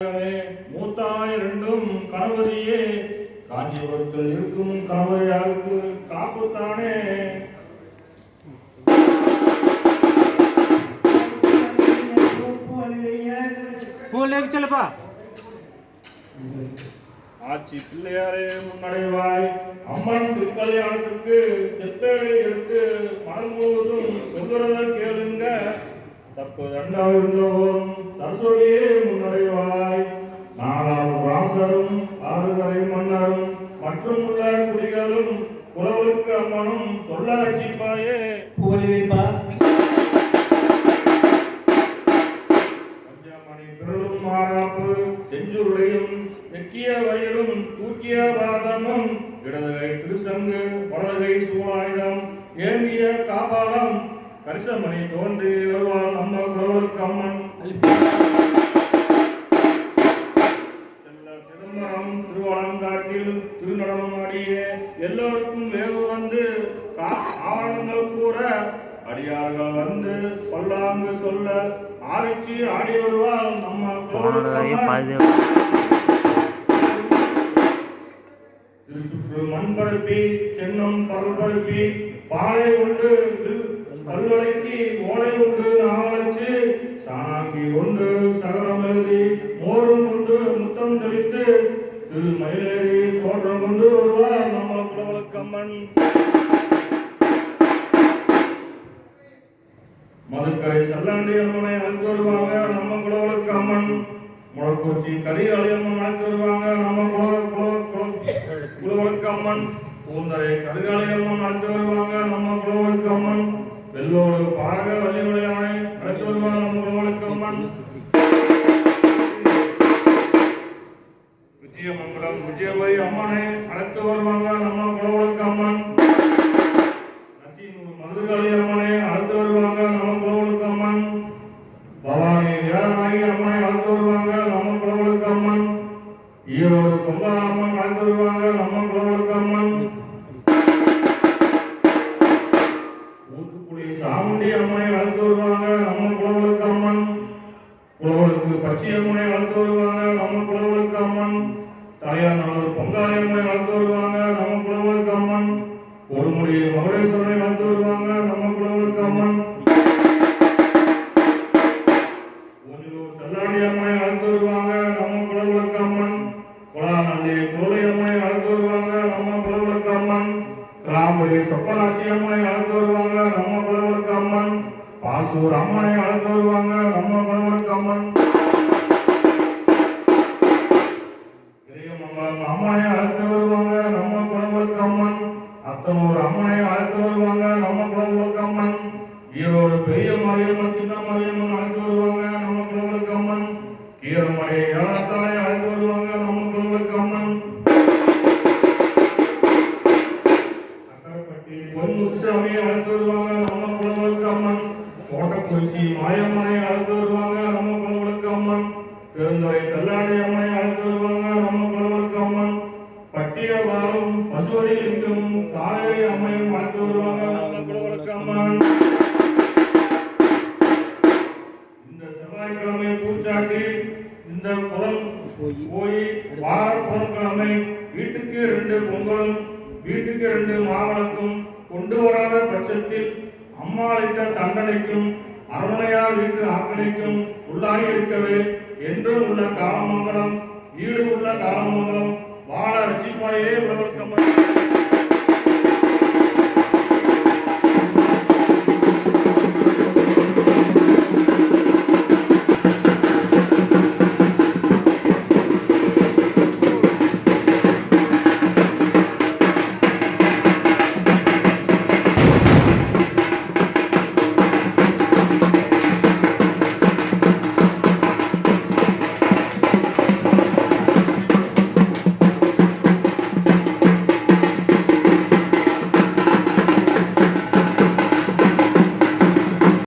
மூத்தாய் இரண்டும் கணபதியே. காஞ்சிபுரத்தில் இருக்கும் கணவரையாருக்கு காப்புத்தானே. செல்லப்பா. ஆட்சி பிள்ளையாரே முன்னடைவாய். அம்மன் திருக்கல்யாணத்துக்கு செப்பேடை எடுத்து மனம் முழுவதும் சொல்கிறத கேளுங்க. தப்பு தண்டாவிருந்தோறும் தரசொலியே முன்னடைவாய். நாலாம் ராசரும் ஆறுதலை மன்னரும் மற்றும் உள்ள குடிகளும் குலவுக்கு அம்மனும் சொல்ல ரட்சிப்பாயே பஞ்சமணி பிறலும் மாறாப்பு செஞ்சுருளையும் வெக்கிய வயலும் தூக்கிய பாதமும் இடதுகை திருசங்கு வலதுகை சூழாயுதம் ஏந்திய காபாலம் கரிசமணி தோன்றி வருவாள் நம்ம குலவருக்கு அம்மன் சிதம்பரம் திருவளங்காட்டில் திருநடனம் ஆடிய எல்லோருக்கும் வேவு வந்து ஆவரணங்கள் கூற அடியார்கள் வந்து பல்லாங்கு சொல்ல ஆரிச்சி ஆடி வருவாள் நம்ம. திருச்சுற்று மண்பரப்பி சென்னம் பரல்பரப்பி பாலை உண்டு கல்லுளைக்கு கல்வளைக்கு ஓலை உண்டு நாவலச்சு சாணாக்கி ஒன்று சகலம் எழுதி மோரும் கொண்டு முத்தம் தெளித்து திரு மயிலேறி தோற்றம் கொண்டு வருவார் நம்ம குலவளக்கம்மன் மதுக்கரை சல்லாண்டி அம்மனை அழைத்து வருவாங்க நம்ம குலவளுக்கு அம்மன். முளக்கூச்சி கரிகாலி அம்மன் அழைத்து வருவாங்க நம்ம குல குல குலவளுக்கு அம்மன். பூந்தரை கரிகாலி அம்மன் அழைத்து வருவாங்க நம்ம குலவளுக்கு அம்மன். எல்லோரும் பாடக வள்ளிமலையானை அழைத்து வருவான் நம்ம அம்மன் விஜயமங்கலம் விஜயபாய் அம்மனை அழைத்து வருவாங்க நம்ம குலவளுக்கு அம்மன் நசீனூர் மருதுகாளி அம்மனை அழைத்து வருவாங்க நம்ம குலவளுக்கு அம்மன் பவானி வீரநாயகி அம்மனை அழைத்து வருவாங்க நம்ம குலவளுக்கு அம்மன் ஈரோடு கும்பராமன் அழைத்து வருவாங்க நம்ம குலவளுக்கு பச்சை வருவாங்க நம்ம குலவளுக்கு அம்மன். தலையார் பொங்காளி அம்மனை அழைத்து வருவாங்க நம்ம குலவளுக்கு அம்மன். கொடுமுடி மகுடேஸ்வரனை அழைத்து வருவாங்க நம்ம குலவளுக்கு அம்மன். ஊஞ்சலூர் செல்லாண்டி அம்மனை அழைத்து வருவாங்க நம்ம குலவளுக்கு அம்மன். குலாநல்லி குலலை அம்மனை அழைத்து வருவாங்க நம்ம குலவளுக்கு அம்மன். கிராம்புடி சொப்பனாட்சி அம்மனை அழைத்து வருவாங்க நம்ம குலவளுக்கு அம்மன். பாசூர் அம்மனை அழைத்து வருவாங்க நம்ம குலவளுக்கு அம்மன். அம்மனை அழைத்து வருவாங்க நம்ம குலவளுக்கு அம்மன். ஒரு அம்மனை அழைத்து வருவாங்க நம்ம குலவளுக்கு அம்மன். ஈரோடு பெரிய மலையம்மன் சின்ன மலையம்மன் அழைத்து வருவாங்க நம்ம குலவளுக்கு அம்மன். கீரமலை ஏழத்தலை அழைத்து வருவாங்க நம்ம குலவளுக்கு அம்மன். அக்கரைப்பட்டி பொன்முத்துசாமி அழைத்து வருவாங்க நம்ம குலவளுக்கு அம்மன். கோட்டக்குறிச்சி மாயம்மனை அழைத்து வருவாங்க நம்ம குலவளுக்கு அம்மன். பெருந்துறை செல்லாடைய போய் வாரம் புதன்கிழமை வீட்டுக்கு ரெண்டு பொங்கலும் வீட்டுக்கு ரெண்டு மாவளக்கும் கொண்டு வராத பட்சத்தில் அம்மா அம்மாளிட்ட தண்டனைக்கும் அரவணையார் வீட்டு ஆக்கணைக்கும் உள்ளாகி இருக்கவே என்றும் உள்ள காலமங்கலம் வீடு உள்ள காலமங்கலம் வாழ ரசிப்பாயே உலகம்